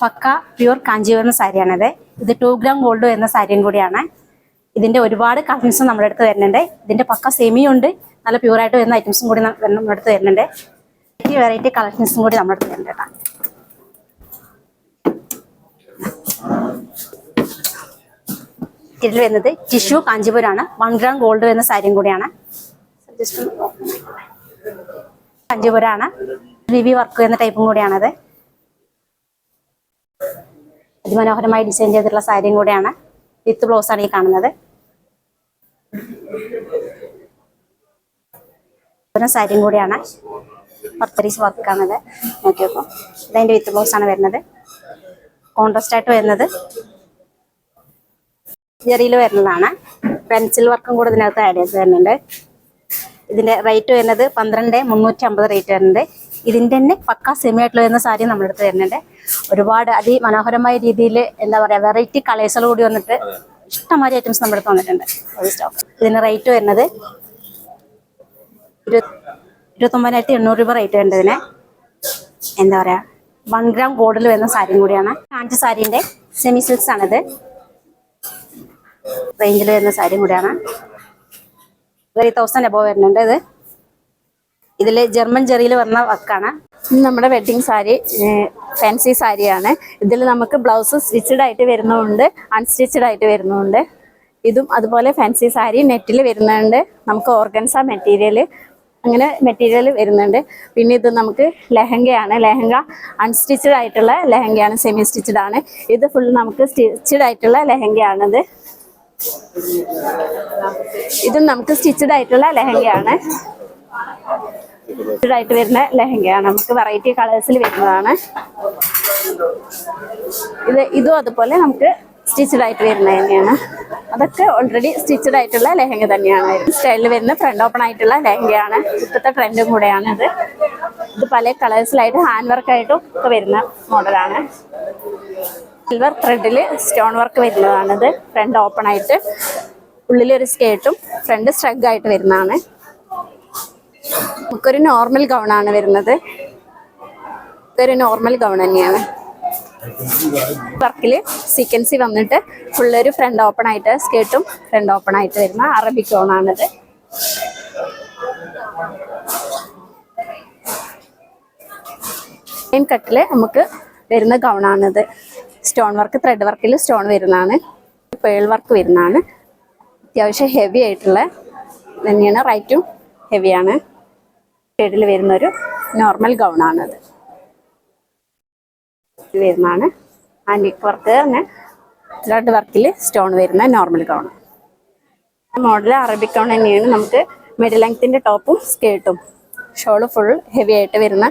പക്ക pure Kanchipuram സാരിയാണിത്. ഇത് two gram gold എന്ന സാരിയും കൂടിയാണ്. ഇതിന്റെ ഒരുപാട് കളക്ഷൻസും നമ്മുടെ അടുത്ത് വരുന്നുണ്ട്. ഇതിന്റെ പക്ക സെമി ഉണ്ട്. നല്ല പ്യൂർ ആയിട്ട് വരുന്ന ഐറ്റംസും കൂടി നമ്മുടെ അടുത്ത് വരുന്നുണ്ട്. വെറൈറ്റി വെറൈറ്റി കളക്ഷൻസും കൂടി നമ്മുടെ അടുത്ത് വരുന്നുണ്ട് ഇതിൽ വരുന്നത് ടിഷ്യൂ കാഞ്ചീപുരമാണ്. വൺ ഗ്രാം ഗോൾഡ് വരുന്ന സാരിയും കൂടിയാണ്. Just ഒന്ന് ബിബി വർക്ക് എന്ന ടൈപ്പും കൂടിയാണത്. അതിമനോഹരമായി ഡിസൈൻ ചെയ്തിട്ടുള്ള സാരിയും കൂടെയാണ്. വിത്ത് ബ്ലൗസ് ആണ് ഈ കാണുന്നത്. സാരിയും കൂടിയാണ്. പർത്തരീസ് വർക്കാണത് നോക്കിയപ്പോൾ ഇതതിന്റെ വിത്ത് ബ്ലൗസ് ആണ് വരുന്നത്. കോൺട്രാസ്റ്റ് ആയിട്ട് വരുന്നത്. ജെറിയിൽ വരുന്നതാണ്. പെൻസിൽ വർക്കും കൂടെ ഇതിനകത്ത് ആഡ് ചെയ്ത് വരുന്നുണ്ട് ഇതിന്റെ റേറ്റ് വരുന്നത് പന്ത്രണ്ട് മുന്നൂറ്റി അമ്പത് റേറ്റ് വരുന്നുണ്ട്. ഇതിന്റെ തന്നെ പക്ക സെമി ആയിട്ടുള്ള വരുന്ന സാരി നമ്മുടെ അടുത്ത് വരുന്നുണ്ട്. ഒരുപാട് അതിമനോഹരമായ രീതിയിൽ എന്താ പറയാ വെറൈറ്റി കളേഴ്സുകൾ കൂടി വന്നിട്ട് ഇഷ്ടംമാതിരി ഐറ്റംസ് നമ്മുടെ അടുത്ത് വന്നിട്ടുണ്ട്. ഒരു സ്റ്റോക്ക് ഇതിന് റേറ്റ് വരുന്നത് ഇരുപത് ഇരുപത്തൊമ്പതിനായിരത്തി എണ്ണൂറ് രൂപ റേറ്റ് വരുന്നത് ഇതിന്. എന്താ പറയാ വൺ ഗ്രാം ഗോൾഡിൽ വരുന്ന സാരിയും കൂടിയാണ്. കാഞ്ചി സാരിന്റെ സെമി സിൽക്സ് ആണിത്. റേഞ്ചിൽ വരുന്ന സാരിയും കൂടിയാണ്. ത്രീ തൗസൻഡ് എബോ വരുന്നുണ്ട് ഇത്. ഇതിൽ ജർമ്മൻ ജെറിയിൽ വരുന്ന വർക്കാണ് നമ്മുടെ വെഡ്ഡിങ് സാരി ഫാൻസി സാരിയാണ് ഇതിൽ നമുക്ക് ബ്ലൗസ് സ്റ്റിച്ചഡ് ആയിട്ട് വരുന്നുണ്ട് അൺസ്റ്റിച്ചഡ് ആയിട്ട് വരുന്നുണ്ട്. ഇതും അതുപോലെ ഫാൻസി സാരി നെറ്റിൽ വരുന്നുണ്ട്. നമുക്ക് ഓർഗൻസ മെറ്റീരിയൽ അങ്ങനെ മെറ്റീരിയൽ വരുന്നുണ്ട്. പിന്നെ ഇത് നമുക്ക് ലെഹങ്കയാണ്. ലെഹങ്ക അൺസ്റ്റിച്ചഡ് ആയിട്ടുള്ള ലെഹങ്കയാണ് സെമി സ്റ്റിച്ചഡ് ആണ്. ഇത് ഫുൾ നമുക്ക് സ്റ്റിച്ചഡ് ആയിട്ടുള്ള ലെഹങ്കയാണിത്. ഇതും നമുക്ക് സ്റ്റിച്ചഡ് ആയിട്ടുള്ള ലെഹങ്കയാണ്. സ്റ്റിച്ചഡ് വരുന്ന ലെഹങ്കയാണ്. നമുക്ക് വെറൈറ്റി കളേഴ്സിൽ വരുന്നതാണ്. ഇത് ഇതും അതുപോലെ നമുക്ക് സ്റ്റിച്ചഡ് ആയിട്ട് വരുന്ന തന്നെയാണ്. അതൊക്കെ ഓൾറെഡി സ്റ്റിച്ചഡ് ആയിട്ടുള്ള ലെഹങ്ക തന്നെയാണ്. സ്റ്റൈലിൽ വരുന്ന ഫ്രണ്ട് ഓപ്പൺ ആയിട്ടുള്ള ലെഹങ്കയാണ്. ഇപ്പോഴത്തെ ട്രെൻഡും കൂടെയാണ് ഇത് ഇത് പല കളേഴ്സിലായിട്ട് ഹാൻഡ് വർക്കായിട്ടും ഒക്കെ വരുന്ന മോഡലാണ് സിൽവർ ത്രെഡിൽ സ്റ്റോൺ വർക്ക് വരുന്നതാണിത്. ഫ്രണ്ട് ഓപ്പൺ ആയിട്ട്. ഉള്ളിലൊരു സ്കേട്ടും ഫ്രണ്ട് സ്ട്രഗ് ആയിട്ട് വരുന്നതാണ്. നമുക്കൊരു നോർമൽ ഗൗൺ ആണ് വരുന്നത്. ഇതൊരു നോർമൽ ഗൗൺ തന്നെയാണ്. വർക്കിൽ സീക്വൻസി വന്നിട്ട് ഫുള്ളൊരു ഫ്രണ്ട് ഓപ്പൺ ആയിട്ട് സ്കേട്ടും ഫ്രണ്ട് ഓപ്പൺ ആയിട്ട് വരുന്ന അറബിക് ഗൗൺ ആണിത്. കട്ടിൽ നമുക്ക് വരുന്ന ഗൗണാണിത് സ്റ്റോൺ വർക്ക് ത്രെഡ് വർക്കിൽ സ്റ്റോൺ വരുന്നതാണ്. പേൾ വർക്ക് വരുന്നതാണ്. അത്യാവശ്യം ഹെവി ആയിട്ടുള്ള തന്നെയാണ്. റൈറ്റും ഹെവിയാണ് ഷെയ്ഡിൽ വരുന്നൊരു നോർമൽ ഗൗണാണിത് വരുന്നതാണ്. ആന്റിക് വർക്ക് തന്നെ. ത്രെഡ് വർക്കിൽ സ്റ്റോൺ വരുന്ന normal gown model Arabic gown തന്നെയാണ്. നമുക്ക് മിഡിൽ ലെങ്ത്തിന്റെ ടോപ്പും സ്കേർട്ടും ഷോൾ ഫുൾ ഹെവി ആയിട്ട് വരുന്ന